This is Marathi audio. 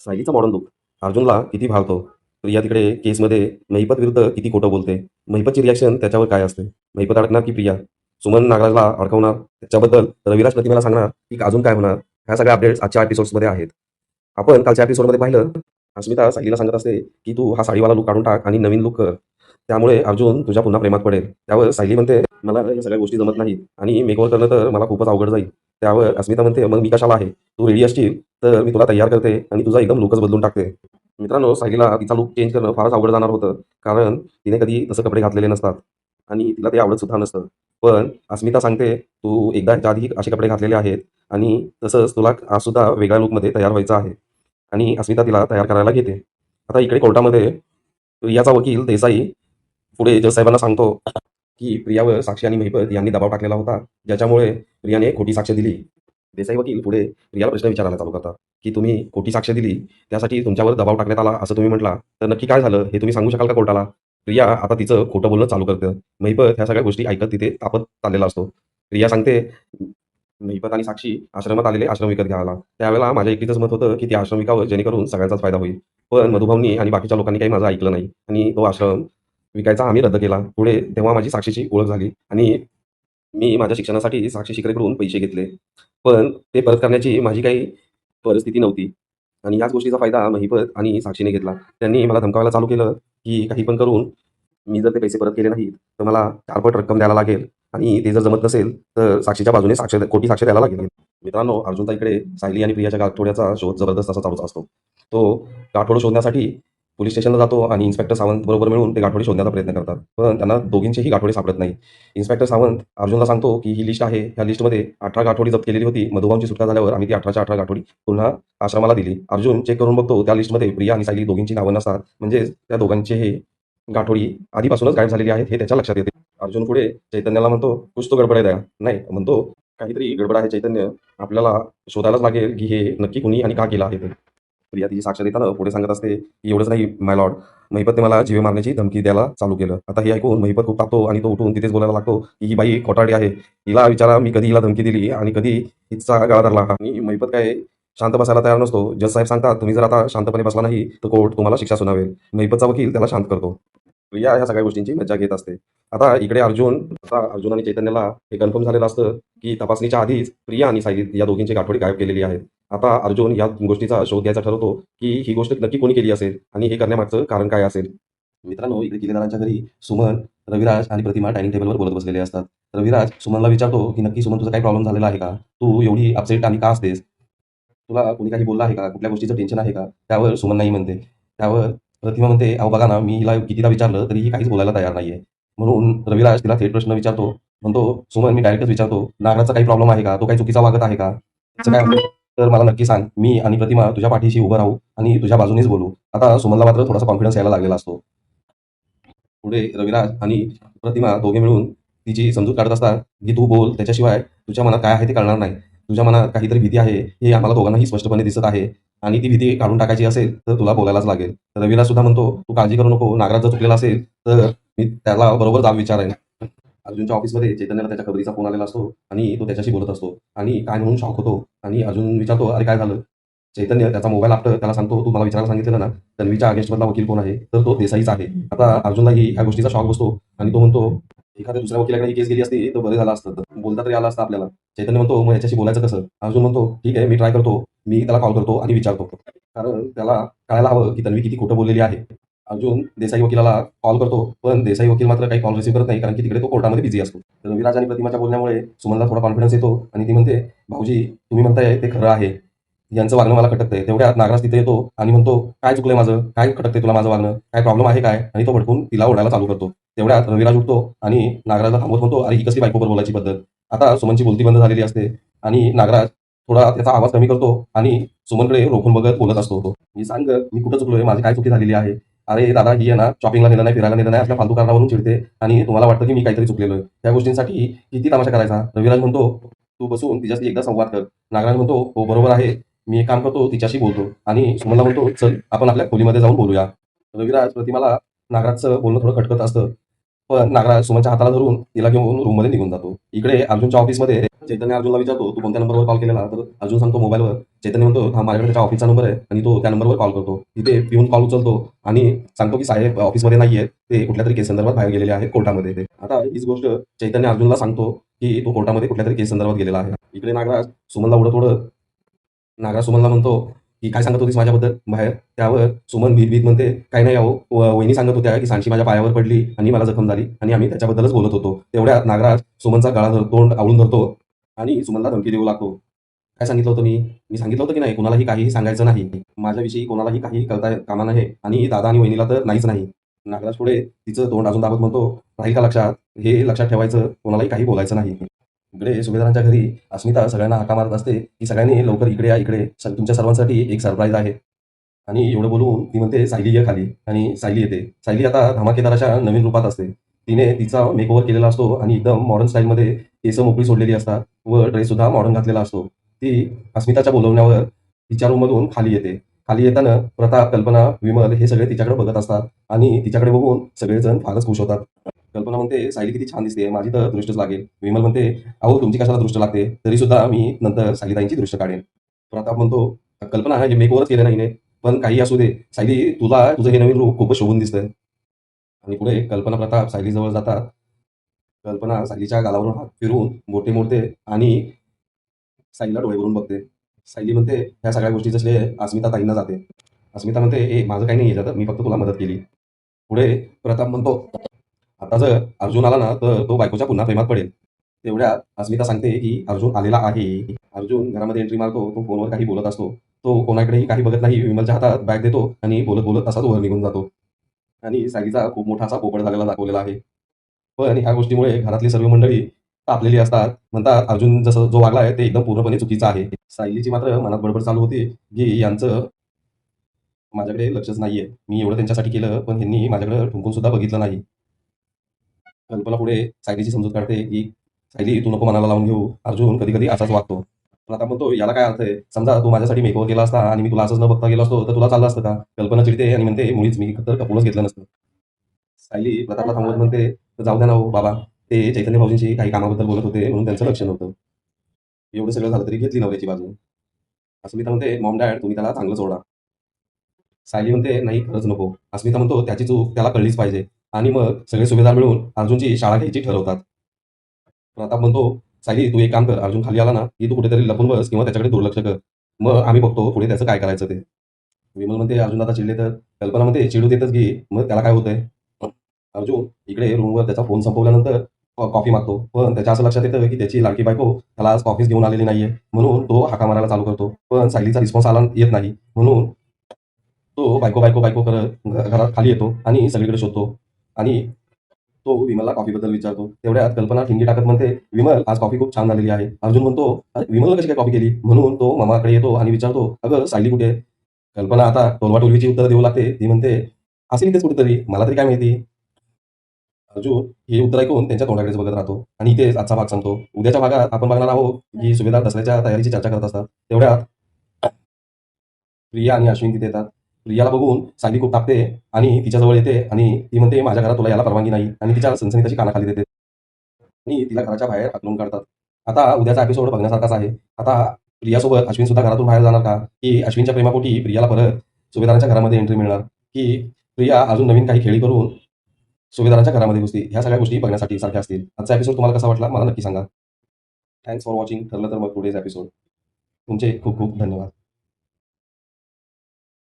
सायलीचा मॉडर्न लुक अर्जुनला किती भावतो? प्रिया तिकडे केसमध्ये महिपत विरुद्ध किती खोटं बोलते? महिपतची रिॲक्शन त्याच्यावर काय असते? महिपत अडकणार की प्रिया? सुमन नागराजला अडकवणार? त्याच्याबद्दल रविराज प्रतिमेला सांगणार की अजून काय होणार? ह्या सगळ्या अपडेट्स आजच्या एपिसोड्समध्ये आहेत. आपण कालच्या एपिसोडमध्ये पाहिलं अस्मिता सायलीला सांगत असते की तू हा साडीवाला लुक काढून टाक आणि नवीन लुक कर. त्यामुळे अर्जुन तुझ्या पुन्हा प्रेमात पडेल. त्यावर सायली म्हणते मला या सगळ्या गोष्टी जमत नाहीत आणि मेकओव्हर करणं तर मला खूपच अवघड जाईल. त्यावर अस्मिता म्हणते मग मी कशाला आहे? तू रेडी असशील तर मी तुला तयार करते आणि तुझा एकदम लुकच बदलून टाकते. मित्रांनो सायलीला तिचा लुक चेंज करणं फारच आवड जाणार होतं कारण तिने कधी तसं कपडे घातलेले नसतात आणि तिला ते आवडत सुद्धा नसतं. पण अस्मिता सांगते तू एकदा ह्याच्या आधी असे कपडे घातलेले आहेत आणि तसंच तुला आज सुद्धा वेगळ्या लुकमध्ये तयार व्हायचं आहे. आणि अस्मिता तिला तयार करायला घेते. आता इकडे कोर्टामध्ये याचा वकील देसाई पुढे जज साहेबांना सांगतो की प्रियावर साक्षी आणि महिपत यांनी दबाव टाकलेला होता ज्याच्यामुळे प्रियाने खोटी साक्ष दिली. देसाई वकील पुढे प्रियाला प्रश्न विचारायला चालू करतात की तुम्ही खोटी साक्ष दिली त्यासाठी तुमच्यावर दबाव टाकण्यात आला असं तुम्ही म्हटला तर नक्की काय झालं हे तुम्ही सांगू शकाल का कोर्टाला? प्रिया आता तिचं खोटं बोलणं चालू करतं. महिपत ह्या सगळ्या गोष्टी ऐकत तिथे तापत चाललेला असतो. प्रिया सांगते महिपत आणि साक्षी आश्रमात आलेले आश्रम विकत घ्यायला. त्यावेळेला माझ्या एकटीच मत होतं की ते आश्रम विकावं जेणेकरून सगळ्यांचाच फायदा होईल. पण मधुभावनी आणि बाकीच्या लोकांनी काही माझं ऐकलं नाही. आणि तो आश्रम विकायचा आम्ही रद्द केला पुढे तेव्हा माझी साक्षीची ओळख झाली आणि मी माझ्या शिक्षणासाठी साक्षी शिकरेकडून पैसे घेतले. पण ते परत करण्याची माझी काही परिस्थिती नव्हती. आणि याच गोष्टीचा फायदा महिपत आणि साक्षीने घेतला. त्यांनी मला धमकावायला चालू केलं की काही पण करून मी जर ते पैसे परत केले नाहीत तर मला चारपट रक्कम द्यायला लागेल आणि ते जर जमत नसेल तर साक्षीच्या बाजूने साक्ष खोटी साक्ष द्यायला लागेल. मित्रांनो अर्जुनता इकडे सायली आणि प्रियाच्या गाठोड्याचा शोध जबरदस्त असा चालूचा असतो. तो गाठोडं शोधण्यासाठी पोलीस स्टेशनला जातो आणि इन्स्पेक्टर सावंत बरोबर मिळून ते गाठोडे शोधण्याचा प्रयत्न करतात. पण त्यांना दोघींचेही गाठोडे सापडत नाही. इन्स्पेक्टर सावंत अर्जुनला सांगतो की ही लिस्ट आहे. ह्या लिस्टमध्ये अठरा गाठोडी जप्त केलेली होती. मधुबांची सुटका झाल्यावर आम्ही ती अठराच्या अठरा गाठोडी पुन्हा आश्रमाला दिली. अर्जुन चेक करून बघतो. त्या लिस्टमध्ये प्रिया आणि सायली दोघींची नावं नसतात. म्हणजे त्या दोघांचे हे गाठोडी आधीपासूनच गायब झालेली आहेत हे त्याच्या लक्षात येते. अर्जुन पुढे चैतन्याला म्हणतो कुछ तो गडबड आहे द्या. नाही म्हणतो काहीतरी गडबड आहे चैतन्य. आपल्याला शोधायलाच लागेल की हे नक्की कुणी आणि का केलं आहे ते. प्रिया तिची साक्ष देताना पुढे सांगत असते की एवढंच नाही माय लॉर्ड महिपतने मला जीवे मारण्याची धमकी द्यायला चालू केलं. आता हे ऐकून महिपत खूप तापतो आणि तो उठून तिथेच बोलायला लागतो की ही बाई खोटाडी आहे. हिला विचारा मी कधी हिला धमकी दिली आणि कधी हिचा गळा धरला. आणि महिपत काय शांत बसायला तयार नसतो. जज साहेब सांगतात तुम्ही जर आता शांतपणे बसला नाही तर कोर्ट तुम्हाला शिक्षा सुनावेल. महिपतचा वकील त्याला शांत करतो. प्रिया ह्या सगळ्या गोष्टींची मज्जा घेत असते. आता इकडे अर्जुन आता अर्जुन आणि चैतन्याला हे कन्फर्म झालेलं असतं की तपासणीच्या आधीच प्रिया आणि साहित्य या दोघींची गाठोडी गायब केलेली आहेत आता अर्जुन या गोष्टीचा शोध घ्यायचा ठरवतो की ही गोष्ट नक्की कोणी केली असेल आणि हे करण्यामागचं कारण काय असेल? मित्रांनो इकडे किल्लेदारांच्या घरी सुमन रविराज आणि प्रतिमा डायनिंग टेबलवर बोलत बसलेले असतात. रविराज सुमनला विचारतो की नक्की सुमन तुझा काय प्रॉब्लेम झालेला आहे का? तू एवढी अपसेट आणि का असतेस? तुला कोणी काही बोलला आहे का? कुठल्या गोष्टीचं टेन्शन आहे का? त्यावर सुमन नाही म्हणते. त्यावर प्रतिमा म्हणते अहो बघा ना मी हिला कितीदा विचारलं तरी ही काहीच बोलायला तयार नाहीये. म्हणून रविराज तिला थेट प्रश्न विचारतो. म्हणतो सुमन मी डायरेक्टच विचारतो नागराचा काही प्रॉब्लेम आहे का? तो काही चुकीचा वागत आहे का? काय तर मला नक्की सांग मी आणि प्रतिमा तुझ्या पाठीशी उभं राहू आणि तुझ्या बाजूनेच बोलू. आता सुमनला मात्र थोडासा कॉन्फिडन्स यायला लागलेला असतो. पुढे रविराज आणि प्रतिमा दोघे मिळून तिची समजूत काढत असतात की तू बोल त्याच्याशिवाय तुझ्या मनात काय आहे ते कळणार नाही. तुझ्या मनात काहीतरी भीती आहे हे आम्हाला दोघांनाही स्पष्टपणे दिसत आहे आणि ती भीती काढून टाकायची असेल तर तुला बोलायलाच लागेल. रवीला सुद्धा म्हणतो तू काळजी करू नको नागराज जर चुकलेला असेल तर मी त्याला बरोबर जाब विचारेन. अर्जुनच्या ऑफिसमध्ये चैतन्याला त्याच्या खबरीचा फोन आलेला असतो आणि तो त्याच्याशी बोलत असतो. आणि काय म्हणून शॉक होतो? आणि अर्जुन विचारतो अरे काय झालं? चैतन्य त्याचा मोबाईल आपलं त्याला सांगतो तू मला विचारायला सांगितलेलं ना तन्वीच्या अगेन्स्टमधला वकील कोण आहे? तर तो देसाईच आहे. आता अर्जुनलाही ह्या गोष्टीचा शॉक बसतो आणि तो म्हणतो एखाद्या दुसऱ्या वकिलाकडे ही केस गेली असती तर बरं झालं असतं तर बोलता तरी आला असतं आपल्याला. चैतन्य म्हणतो मग याच्याशी बोलायचं कसं? अर्जुन म्हणतो ठीक आहे मी ट्राय करतो मी त्याला कॉल करतो आणि विचारतो. कारण त्याला कळायला हवं की तन्वी किती खोटं बोललेली आहे. अर्जुन देसाई वकिलाला कॉल करतो पण देसाई वकील मात्र काही कॉल रिसीव्ह करत नाही कारण की तिकडे तो कोर्टामध्ये बिझी असतो. तर रविराज आणि प्रतिमाच्या बोलण्यामुळे सुमनला थोडा कॉन्फिडन्स येतो आणि ती म्हणते भाऊजी तुम्ही म्हणताय ते खरं आहे. यांचं वागणं मला खटकतंय. तेवढ्यात नागराज तिथे येतो आणि म्हणतो काय चुकलंय माझं? काय खटकतंय तुला माझं वागणं? काय प्रॉब्लेम आहे काय? आणि तो भडकून तिला ओढायला चालू करतो. तेवढ्यात रविराज उठतो आणि नागराजला थांबवत म्हणतो अरे ही कसली बायकोवर बोलायची पद्धत? आता सुमनची बोलती बंद झालेली असते. आणि नागराज थोडा त्याचा आवाज कमी करतो आणि सुमनकडे रोखून बघत बोलत असतो मी सांग मी कुठं चुकलोय? माझी काय चुकी झालेली आहे? अरे दादा ही आहे ना शॉपिंगला नेलं नाही फिरायला नेलं नाही आपल्या फालतू कारणावरून चिडते. आणि तुम्हाला वाटतं की मी काहीतरी चुकलेलो आहे त्या गोष्टींसाठी किती तमाशा करायचा? रविराज म्हणतो तू बसून तिच्याशी एकदा संवाद कर. नागराज म्हणतो हो बरोबर आहे. मी एक काम करतो तिच्याशी बोलतो. आणि सुमनला म्हणतो चल आपण आपल्या खोलीमध्ये जाऊन बोलूया. रविराज प्रतिमाला नागराजचं बोलणं थोडं खटकत असतं. पण नागराज सुमनच्या हाताला धरून तिला घेऊन रूममध्ये निघून जातो. इकडे अर्जुनच्या ऑफिसमध्ये चैतन्य अर्जुनला विचारतो तू कोणत्या नंबरवर कॉल केलेला? तर अर्जुन सांगतो मोबाईलवर चैतन्य म्हणतो हा माझ्याकडे त्याच्या ऑफिसचा नंबर आहे आणि तो त्या नंबरवर कॉल करतो. तिथे पिऊन कॉल उचलतो आणि सांगतो की साहेब ऑफिसमध्ये नाहीये. ते कुठल्या तरी केस संदर्भात बाहेर गेलेले आहेत कोर्टामध्ये ते. आता हीच गोष्ट चैतन्य अर्जुनला सांगतो की तो कोर्टामध्ये कुठल्या तरी केस संदर्भात गेलेला आहे. इकडे नागराज सुमनला उडत उडत नागराज सुमनला म्हणतो की काय सांगत होतीस माझ्याबद्दल? बाहेर. त्यावर सुमन भीत म्हणते काय नाही अहो वहिनी सांगत होत्या की सांशी माझ्या पायावर पडली आणि मला जखम झाली आणि आम्ही त्याच्याबद्दलच बोलत होतो. तेवढ्या नागराज सुमनचा गळा तोंड आवळून धरतो आणि सुमनला धमकी देऊ लागतो. काय सांगितलं होतं मी? मी सांगितलं होतं की नाही कोणालाही काहीही सांगायचं नाही. माझ्याविषयी कोणालाही काही कळता कामा नाही आणि दादा आणि वहिनीला तर नाहीच नाही. नागराज पुढे तिचं तोंड अजून दाबत म्हणतो राहील का लक्षात? हे लक्षात ठेवायचं कोणालाही काही बोलायचं नाही. इकडे सुभेदारांच्या घरी अस्मिता सगळ्यांना हाका मारत असते. की सगळ्यांनी लवकर इकडे या इकडे. तुमच्या सर्वांसाठी एक सरप्राईज आहे. आणि एवढं बोलून ती म्हणते सायली ये खाली. आणि सायली येते. सायली आता धमाकेदार अशा नवीन रूपात असते. तिने तिचा मेकओव्हर केलेला असतो आणि एकदम मॉडर्न स्टाईलमध्ये केस मोकळी सोडलेली असतात व ड्रेस सुद्धा मॉडर्न घातलेला असतो. ती अस्मिताच्या बोलवण्यावर तिच्या रूममधून खाली येते. खाली येताना प्रताप कल्पना विमल हे सगळे तिच्याकडे बघत असतात. आणि तिच्याकडे बघून सगळेजण फारच खुश होतात. कल्पना म्हणते सायली किती छान दिसते माझी तर दृष्टच लागेल. विमल म्हणते अहो तुमची कशाला दृष्ट लागते? तरी सुद्धा मी नंतर सायलीताईंची दृष्ट काढेन. प्रताप म्हणतो कल्पना हे मेकओव्हरच केलं नाही पण काही असू दे. सायली तुला तुझं हे नवीन रूप खूपच शोभून दिसतंय. आणि पुढे कल्पना प्रताप सायलीजवळ जातात. कल्पना सायलीच्या गालावरून हात फिरून मोठे मोडते आणि सायलीला डोळे भरून बघते. सायली म्हणते ह्या सगळ्या गोष्टीचं श्रेय अस्मिता ताईंना जाते. अस्मिता म्हणते ए माझं काही नाही येत मी फक्त तुला मदत केली. पुढे प्रताप म्हणतो आता जर अर्जुन आला ना तर तो बायकोच्या पुन्हा प्रेमात पडेल. तेवढ्यात अस्मिता सांगते की अर्जुन आलेला आहे. अर्जुन घरामध्ये एंट्री मारतो तो फोनवर काही बोलत असतो. तो कोणाकडेही काही बघत नाही विमलच्या हातात बॅग देतो आणि बोलत बोलत असाच वर निघून जातो. आणि सागीचा खूप मोठा असा पोपड झालेला दाखवलेला आहे. पण ह्या गोष्टीमुळे घरातली सर्व मंडळी तापलेली असतात. म्हणतात अर्जुन जसं जो वागला आहे ते एकदम पूर्णपणे चुकीचं आहे. सायलीची मात्र मनात बडबड चालू होती की यांचं माझ्याकडे लक्षच नाहीये. मी एवढं त्यांच्यासाठी केलं पण ह्यांनी माझ्याकडे ठुंकून सुद्धा बघितलं नाही. कल्पना पुढे सायलीची समजूत काढते की सायली तू नको मनाला लावून घेऊ अर्जुन कधी कधी असाच वागतो. आता म्हणतो याला काय अर्थ आहे? समजा तू माझ्यासाठी मेकओव्हर केला असता आणि मी तुला असंच न बघता गेलो असतो तर तुला चाललं असतं का? कल्पना चिडते आणि म्हणते मुळीच मी तर कपूनच घेतलं नसतं. सायली प्रतापला थांबवत म्हणते तर जाऊ द्या ना हो बाबा. ते चैतन्य भाऊजींशी काही कामाबद्दल बोलत होते म्हणून त्यांचं लक्ष नव्हतं. एवढं सगळं झालं तरी घेतली नवऱ्याची बाजू. अस्मिता म्हणते मॉम डॅड तुम्ही त्याला चांगलं सोडा. सायली म्हणते नाही खरंच नको. अस्मिता म्हणतो त्याची चूक त्याला कळलीच पाहिजे. आणि मग सगळे सुभेदार मिळून अर्जुनची शाळा घ्यायची ठरवतात. प्रताप म्हणतो सायली तू एक काम कर. अर्जुन खाली आला ना की तू कुठेतरी लपून बस किंवा त्याच्याकडे दुर्लक्ष कर. मग आम्ही बघतो पुढे त्याचं काय करायचं ते. विमल म्हणते अर्जुन आता चिडले तर? कल्पना म्हणते चिडू देतच घे. मग त्याला काय होतंय? अर्जुन इकडे रूमवर त्याचा फोन संपवल्यानंतर कॉफी मागतो. पण त्याच्या असं लक्षात येतं की त्याची लाडकी बायको त्याला आज कॉफीच घेऊन आलेली नाहीये. म्हणून तो हाका मारायला चालू करतो. पण सायलीचा रिस्पॉन्स आला येत नाही. म्हणून तो बायको बायको बायको करत घरात खाली येतो आणि सगळीकडे शोधतो. आणि तो विमलला कॉफीबद्दल विचारतो. तेवढ्यात कल्पना ठिंगी टाकत म्हणते विमल आज कॉफी खूप छान झालेली आहे. अर्जुन म्हणतो "अरे, विमलला कशी काय कॉफी केली? म्हणून तो मामाकडे येतो आणि विचारतो अगं सायली कुठे? कल्पना आता टोलवा टोलवीची उत्तर देऊ लागते. ती म्हणते असेल इथेच कुठेतरी. मला तरी काय माहिती? अर्जुन हे उत्तर ऐकून त्यांच्या तोंडाकडेच बघत राहतो आणि इथेच आजचा भाग सांगतो उद्याच्या भागात आपण बघणार आहोत की सुभेदार दसऱ्याच्या तयारीची चर्चा करत असतात. तेवढ्यात प्रिया आणि अश्विन तिथे येतात. प्रियाला बघून सायली खूप तापते आणि तिच्याजवळ येते आणि ती म्हणते माझ्या घरात तुला याला परवानगी नाही. आणि तिच्या सनसनीताची कानाखाली देते. आणि तिला घराच्या बाहेर हाकलून काढतात. आता उद्याचा एपिसोड बघण्यासारखाच आहे. आता प्रियासोबत अश्विन सुद्धा घरातून बाहेर जाणार का? की अश्विनच्या प्रेमापोटी प्रियाला परत सुभेदारांच्या घरामध्ये एंट्री मिळणार? की प्रिया अजून नवीन काही खेळी करून सुभेदारांच्या घरामध्ये घुसते? ह्या सगळ्या गोष्टी बघण्यासाठी सारख्या असतील. आजचा एपिसोड तुम्हाला कसा वाटला? मला नक्की सांगा. थँक्स फॉर वॉचिंग ठरलं तर मग टुडेज एपिसोड तुमचे खूप खूप धन्यवाद.